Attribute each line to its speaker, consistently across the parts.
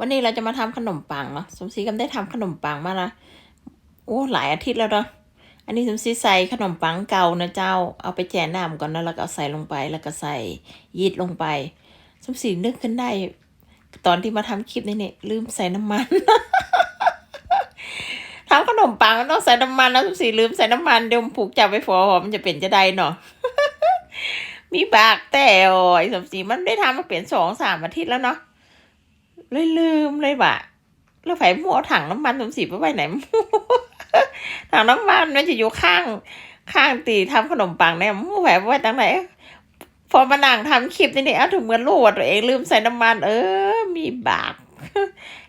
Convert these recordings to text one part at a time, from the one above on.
Speaker 1: วันนี้เราจะมาทำขนมปังเนาะสมศรีก็ได้ทำขนมปังมาละโอ้หลายอาทิตย์แล้วเนาะอันนี้สมศรีใส่ขนมปังเก่านะเจ้าเอาไปแช่น้ำก่อนนะแล้วก็เอาใส่ลงไปแล้วก็ใส่ยีสต์ลงไป สมศรีนึกขึ้นได้ ตอนที่มาทำคลิปนี้เนี่ยลืมใส่น้ำมันทำขนมปังต้องใส่น้ำมันนะสมศรีลืมใส่น้ำมันเดี๋ยวผูกจับไว้ฟอมันจะเป็นจะได้เนาะมีบากแต่โอ้ยสมศรีมันได้ทำมาเป็นสองสามอาทิตย์แล้วเนาะ เลยลืมเลยว่ะแล้วไผ่มัวเอถังน้ำมันสมศรีไปไว้ไหนถังน้ำมันมันจะอยู่ข้าง ข้างตีทำขนมปังเนี่ยมัวไผ่ไว้ตั้งไหนพอมานั่งทำคลิปนี่นี่เอาถึงเมือนรู้ว่าตัวเองลืมใส่น้ำมัน เออ มีบาก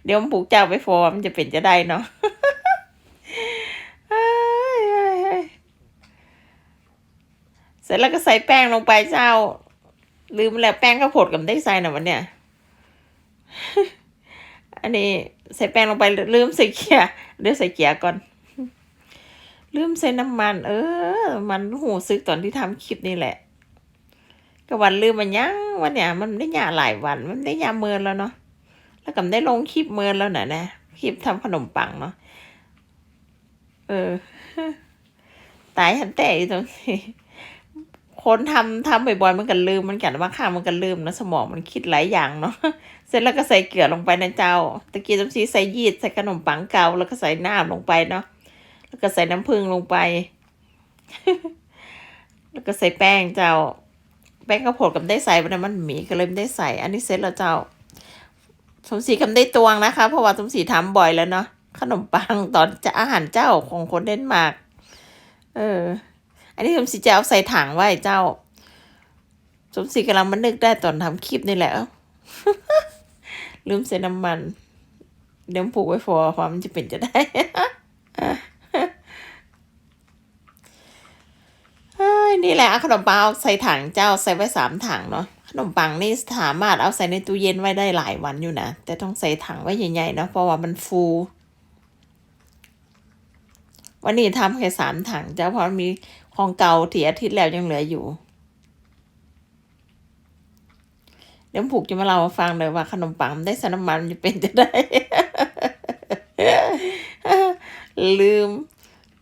Speaker 1: เดี๋ยวมันผูกเจ้าไปฟอมันจะเป็นจะได้เนาะเอ้ยเอ้ยเอ้ยเสร็จแล้วก็ใส่แป้งลงไปเจ้า ลืมแล้วแป้งข้าวโพดกับได้ใส่หน่ะวันเนี่ย อันนี้ใส่แป้งลงไปลืมใส่เกียร์เดี๋ยวใส่เกียร์ก่อน ลืมใส่น้ำมัน เออ มันหูซึกตอนที่ทำคลิปนี่แหละก็วันลืมมันยังวันเนี่ยมันได้ยาหลายวัน มันได้ยาเมินแล้วเนาะแล้วก็ได้ลงคลิปเมินแล้วน่ะนะคลิปทำขนมปังเนาะเออ ตายหันแต่อยู่ตรงนี้ คนทำทำบ่อยๆมันก็ลืมมันกันบางครั้งมันก็ลืมนะสมองมันคิดหลายอย่างเนาะเสร็จแล้วก็ใส่เกลือลงไปนะเจ้าตะกี้จำซีใส่ยีสต์ใส่ขนมปังเก่าแล้วก็ใส่น้ำลงไปเนาะแล้วก็ใส่น้ำผึ้งลงไป แล้วก็ใส่แป้งเจ้า แป้งข้าวโพดกับได้ใส่ไปนะมันหมีก็เลยไม่ได้ใส่ อันนี้เสร็จแล้วเจ้าสมศรีกำได้ตวงนะคะ เพราะว่าสมศรีทำบ่อยแล้วเนาะขนมปังตอนจะอาหารเจ้าของคนเดนมาร์กเออ อันนี้สมศรีจะเอาใส่ถังไว้เจ้า สมศรีกำลังมานึกได้ตอนทำคลิปนี่แหละลืมใส่น้ำมันเดี๋ยวผูกไว้ฟอความมันจะเป็นจะได้นี่แหละขนมปังเอาใส่ถังเจ้าใส่ไว้สามถังเนาะขนมปังนี่สามารถเอาใส่ในตู้เย็นไว้ได้หลายวันอยู่นะแต่ต้องใส่ถังไว้ใหญ่ๆเนาะเพราะว่ามันฟู วันนี้ทำแค่สามถังเจ้าเพราะมีของเก่าที่อาทิตย์แล้วยังเหลืออยู่ เดี๋ยวผูกจะมาเล่าให้ฟังเลยว่าขนมปังได้สน้ำมันมันจะเป็นจะได้ ลืม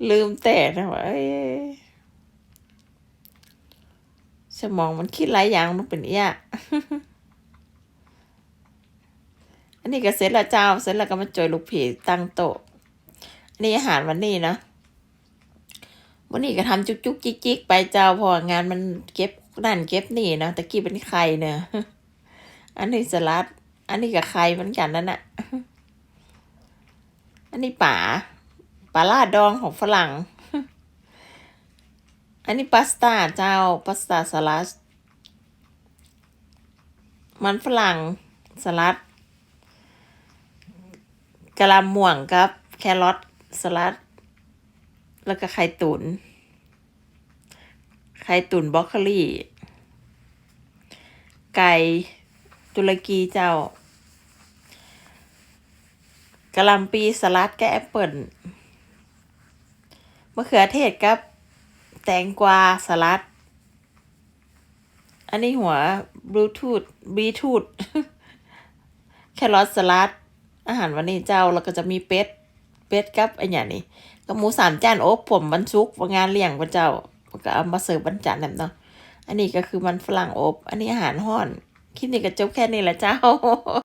Speaker 1: ลืมแต่นะว่าเอ้สมองมันคิดหลายอย่างมันเป็นเอี้ยอันนี้ก็เสร็จแล้วเจ้า เสร็จแล้วก็มาจอยลูกผีตั้งโต๊ะอันนี้อาหารวันนี้นะ วันนี้ก็ทำจุกจุกจิกจิกไปเจ้าพองานมันเก็บนั่นเก็บนี่นะตะกี้เป็นไข่เนี่ยอันนี้สลัด อันนี้กับไข่เหมือนกันนั่นน่ะ อันนี้ป่าปลาลาดดองของฝรั่ง อันนี้พาสต้าเจ้าพาสต้าสลัด มันฝรั่งสลัดกะหล่ำม่วงกับ แครอทสลัด แล้วก็ไข่ตุน ไข่ตุนบรอกโคลีไก่ตุรกีเจ้ากะหล่ำปีสลัดแกบแอปเปิลมะเขือเทศกับ แตงกวาสลัด อันนี้หัวบลูทูธบีทูธแครอทสลัด อาหารวันนี้เจ้าแล้วก็จะมีเป็ด เป็ดกับไอ้อย่างนี้ก็หมูสามจานโอบผมบรรซุกงานเลี้ยงพระเจ้าก็เอามาเสิร์ฟวันจันทร์นั่นเนาะอันนี้ก็คือมันฝรั่งอบ อันนี้อาหารห่อน คลิปนี้ก็จบแค่นี้แหละเจ้า